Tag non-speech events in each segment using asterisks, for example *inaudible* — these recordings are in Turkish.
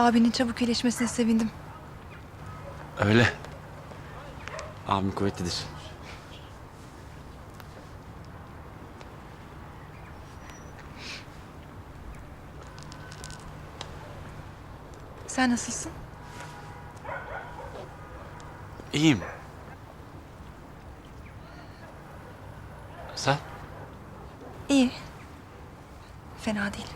Abinin çabuk iyileşmesine sevindim. Öyle. Abim kuvvetlidir. Sen nasılsın? İyiyim. Sen? İyi. Fena değil.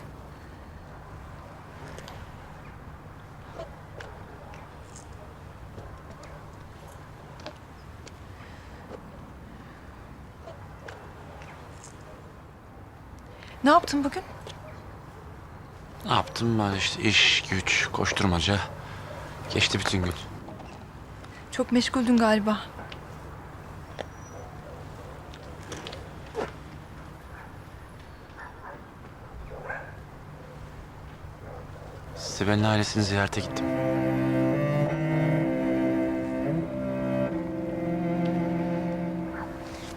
Ne yaptın bugün? Ne yaptım ben işte iş, güç, koşturmaca. Geçti bütün gün. Çok meşguldün galiba. Sibel'in ailesini ziyarete gittim.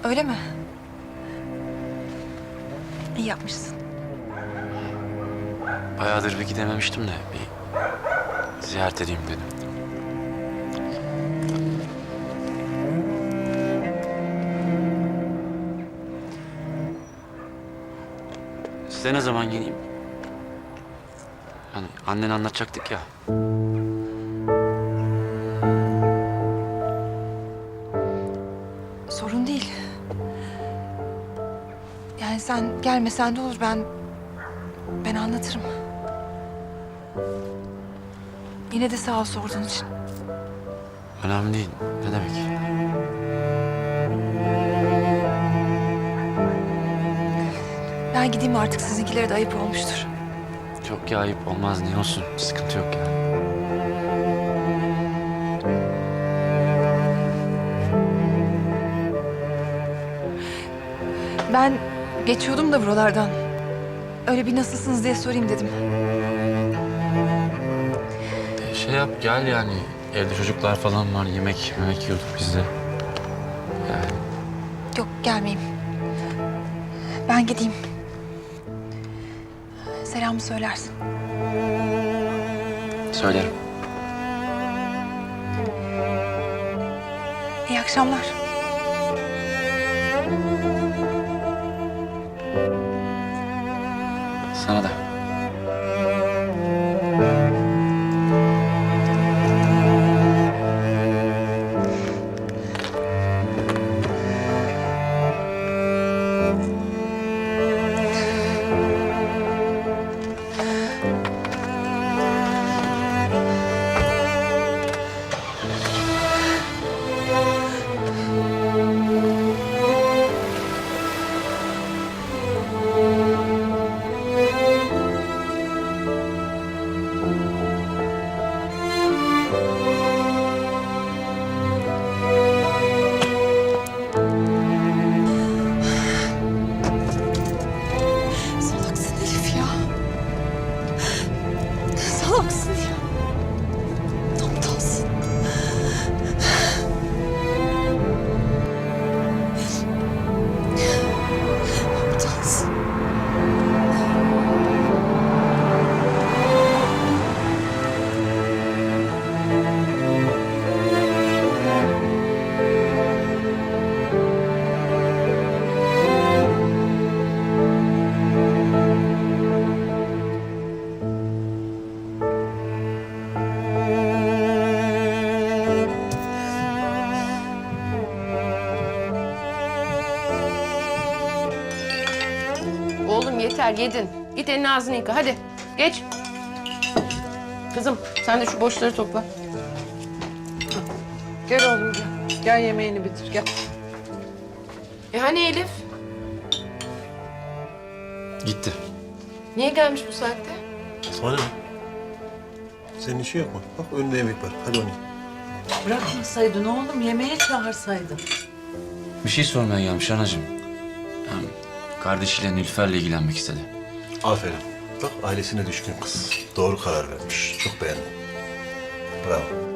Öyle mi? İyi yapmışsın. Bayağıdır bir gidememiştim de bir ziyaret edeyim dedim. Size ne zaman geleyim? Hani annen anlatacaktık ya. Sorun değil. Yani sen gelmesen de olur ben Yine de sağ ol sorduğun için. Önemli değil. Ne demek? Ben gideyim artık sizinkilere de ayıp olmuştur. Çok ya ayıp olmaz ne olsun. Sıkıntı yok ya. Ben geçiyordum da buralardan. Öyle bir nasılsınız diye sorayım dedim. Şey yap gel yani. Evde çocuklar falan var. Yemek yemek yiyorduk biz de. Yani Yok gelmeyeyim. Ben gideyim. Selamı söylersin. söylerim. İyi akşamlar. Sana da. Yeter yedin. Git elini ağzını yıka hadi. Geç. Kızım sen de şu boşları topla. Gel oğlum gel. Gel yemeğini bitir gel. E hani Elif? Gitti. Niye gelmiş bu saatte? Sana ne? Senin işin yok mu? Bak önünde yemek var. Hadi onu. Bırakmasaydın oğlum yemeğe çağırsaydın. Bir şey sormaya gelmiş anacığım. Kardeşiyle Nilüfer'le ilgilenmek istedi. Aferin. Bak ailesine düşkün kız. Doğru karar vermiş. Çok beğendim. Bravo.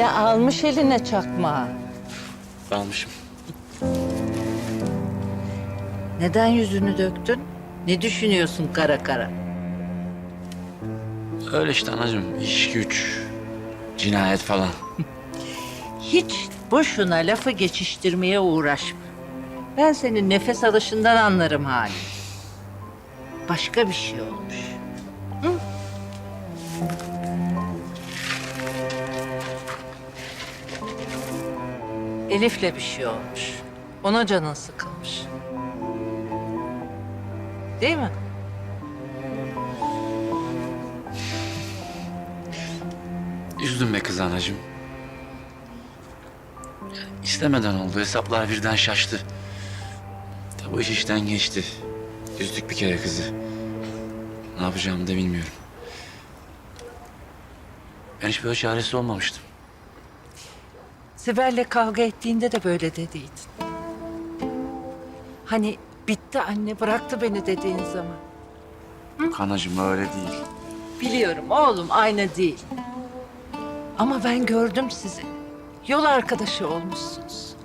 Yine almış eline çakma. Almışım. Neden yüzünü döktün? Ne düşünüyorsun kara kara? Öyle işte anacığım. İş güç. Cinayet falan. *laughs* Hiç boşuna lafı geçiştirmeye uğraşma. Ben senin nefes alışından anlarım hali. Başka bir şey olmuş. Hı? Elif'le bir şey olmuş. Ona canın sıkılmış. Değil mi? Üzdüm be kız anacığım. İstemeden oldu. Hesaplar birden şaştı. Tabi bu iş işten geçti. Üzdük bir kere kızı. Ne yapacağımı da bilmiyorum. Ben hiç böyle çaresi olmamıştım. Sibel'le kavga ettiğinde de böyle dediydin. Hani bitti anne bıraktı beni dediğin zaman. Anacığım öyle değil. Biliyorum oğlum aynı değil. Ama ben gördüm sizi. Yol arkadaşı olmuşsunuz.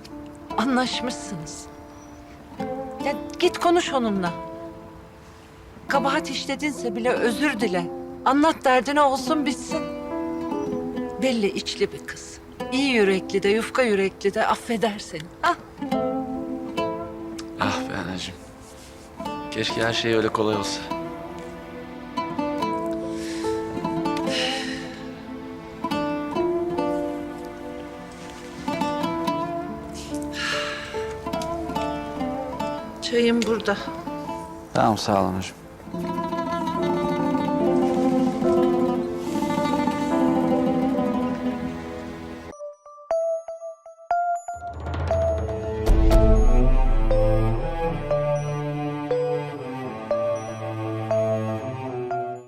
Anlaşmışsınız. Ya git konuş onunla. Kabahat işledinse bile özür dile. Anlat derdine olsun bitsin. Belli içli bir kız. İyi yürekli de yufka yürekli de affeder seni. Ah Ah be anacığım. Keşke her şey öyle kolay olsa. çayım burada. Tamam sağ ol anacığım.